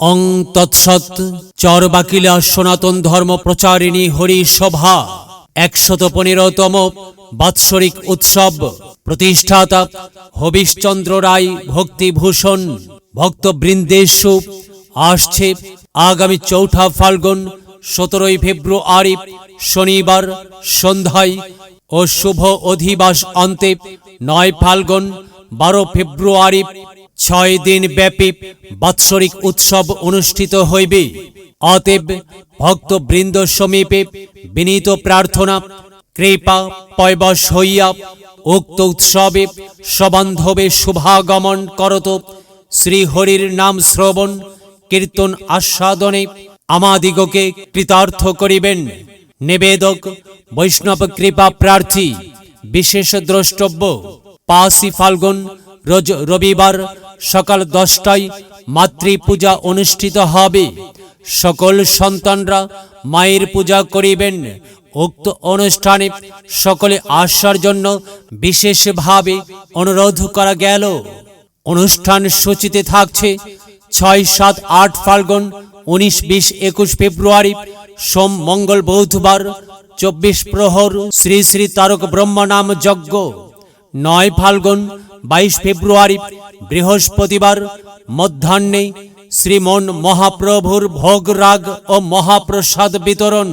অং তৎসৎ। চরবাকিলা সনাতন ধর্ম প্রচারিণী হরি সভা একশত পনেরোতম বাৎসরিক উৎসব। প্রতিষ্ঠাতা হবিশচন্দ্র রায় ভক্তিভূষণ। ভক্তবৃন্দেশু আসছে আগামী চৌঠা ফাল্গুন, সতেরোই ফেব্রুয়ারি, শনিবার, সন্ধ্যায় ও শুভ অধিবাস অন্তে নয় ফাল্গুন, বারো ফেব্রুয়ারি ছয় দিন ব্যাপী বাৎসরিক উৎসব অনুষ্ঠিত হইবে। অতএব ভক্তবৃন্দ সমীপে বিনীত প্রার্থনা, কৃপা, পয়বশ হইয়া উক্ত উৎসবে সবান্ধবে শুভাগমন করত। শ্রীহরির নাম শ্রবণ, কীর্তন আস্বাদনে আমাদিগকে কৃতার্থ করিবেন। নিবেদক, বৈষ্ণব কৃপা প্রার্থী, বিশেষ দ্রষ্টব্য পাঁচই ফাল্গুন, রোজ রবিবার সকাল দশটায় মাতৃ পূজা অনুষ্ঠিত হবে। সকল সন্তানরা মায়ের পূজা করিবেন। উক্ত অনুষ্ঠানে সকলে আসার জন্য বিশেষভাবে অনুরোধ করা গেল। অনুষ্ঠান সূচিতে থাকছে ছয়, সাত, আট ফাল্গুন, উনিশ, বিশ, একুশ ফেব্রুয়ারি, সোম, মঙ্গল, বুধবার, চব্বিশ প্রহর, শ্রী শ্রী তারক ব্রহ্মনাম যজ্ঞ। নয় ফাল্গুন, বাইশ ফেব্রুয়ারি বৃহস্পতিবার মধ্যাহ্নে শ্রীমন মহাপ্রভুর ভোগ রাগ ও মহাপ্রসাদ বিতরণ।